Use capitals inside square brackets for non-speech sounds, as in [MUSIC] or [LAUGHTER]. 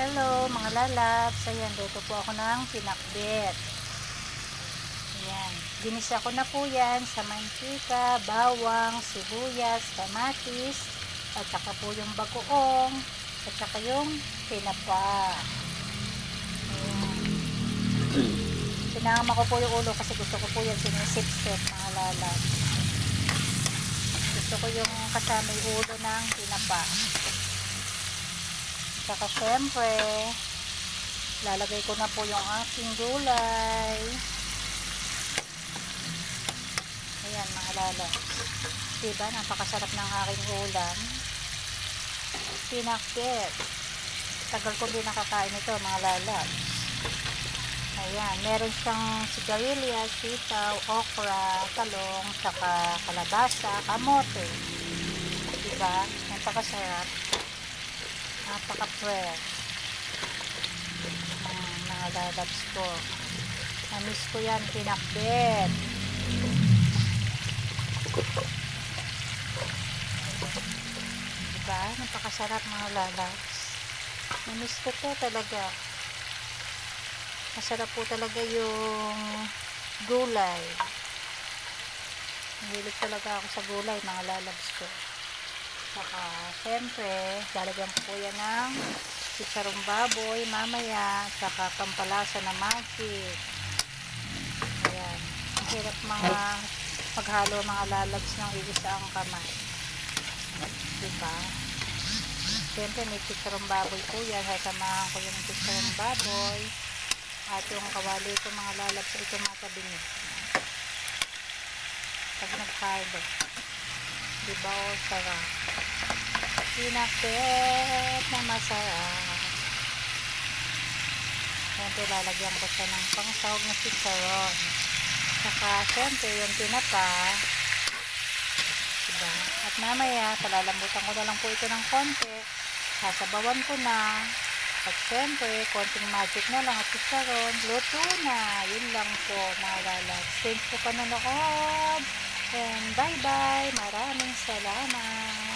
Hello mga lalabs. Ayan, dito po ako ng pinakbet. Ayan. Ginisa ko na po yan sa mantika, bawang, sibuyas, kamatis, at saka po yung bagoong, at saka yung pinapa. Ayan. [CLEARS THROAT] Sinama ko po yung ulo kasi gusto ko po yan sinisip-sip mga lalabs. Gusto ko yung kasama yung ulo ng pinapa. Saka syempre, lalagay ko na po yung aking gulay. Ayan mga lala. Diba, napakasarap ng aking ulam. Pinakbet. Tagal ko din nakakain ito mga lala. Ayan, meron siyang sigarilyas, sitaw, okra, talong, saka kalabasa, kamote. Diba? Napakasarap napaka-fresh. Ng mga lalabs ko. Namiss ko yan pinakbet diba? Napakasarap mga lalabs namiss ko to talaga. Masarap po talaga yung gulay. Mahilig talaga ako sa gulay mga lalabs ko Saka, syempre, lalagyan ko po yan ng chicharong baboy mamaya, saka pampalasa na magic. Ayan. Ang hirap mga maghalo mga lalabs ng iisa ang kamay. Diba? Syempre, may chicharong baboy po yan. Kaya samahan ko yung chicharong baboy. At yung kawali ko mga lalabs ay tumatabi niya. Pag nag-hardo. Diba o sarap? Pinakbet na masarap. Siyempre, lalagyan ko siya ng pangsahog na chicharon. Saka, siyempre, yung tinapa. Diba? At mamaya, palalambutan ko na lang po ito ng konti. Sasabawan ko na. At siyempre, konting magic na lang at chicharon. Luto na. Yun lang po, mga lalabs. Thanks po panonood. And bye-bye. Maraming salamat.